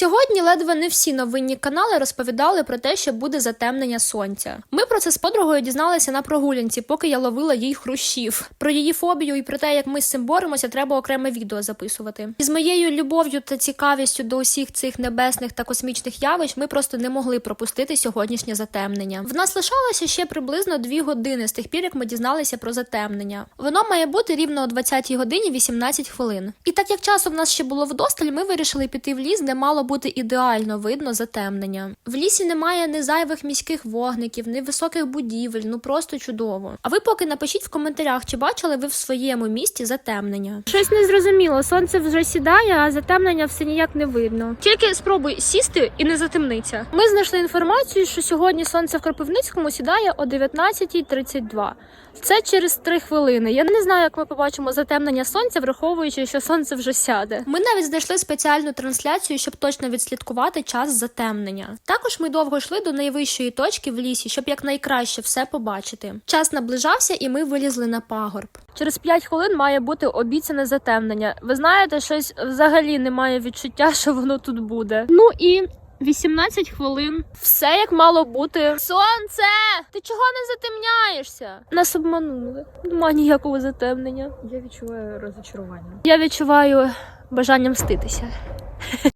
Сьогодні ледве не всі новинні канали розповідали про те, що буде затемнення сонця. Ми про це з подругою дізналися на прогулянці, поки я ловила їй хрущів. Про її фобію і про те, як ми з цим боремося, треба окреме відео записувати. І з моєю любов'ю та цікавістю до усіх цих небесних та космічних явищ ми просто не могли пропустити сьогоднішнє затемнення. В нас лишалося ще приблизно дві години з тих пір, як ми дізналися про затемнення. Воно має бути рівно о 20 годині 18 хвилин. І так як часу в нас ще було вдосталь, ми вирішили піти в ліс, де мало бути ідеально видно затемнення. В лісі немає ні зайвих міських вогників, ні високих будівель, ну просто чудово. А ви поки напишіть в коментарях, чи бачили ви в своєму місті затемнення. Щось не зрозуміло, сонце вже сідає, а затемнення все ніяк не видно. Тільки спробуй сісти і не затемниться. Ми знайшли інформацію, що сьогодні сонце в Кропивницькому сідає о 19.32. Це через три хвилини. Я не знаю, як ми побачимо затемнення сонця, враховуючи, що сонце вже сяде. Ми навіть знайшли спеціальну трансляцію, щоб точно відслідкувати час затемнення. Також ми довго йшли до найвищої точки в лісі, щоб якнайкраще все побачити. Час наближався, і ми вилізли на пагорб. Через 5 хвилин має бути обіцяне затемнення. Ви знаєте, щось взагалі немає відчуття, що воно тут буде. Ну і 18 хвилин. Все як мало бути. Сонце! Ти чого не затемняєшся? Нас обманули. Нема ніякого затемнення. Я відчуваю розочарування. Я відчуваю бажання мститися.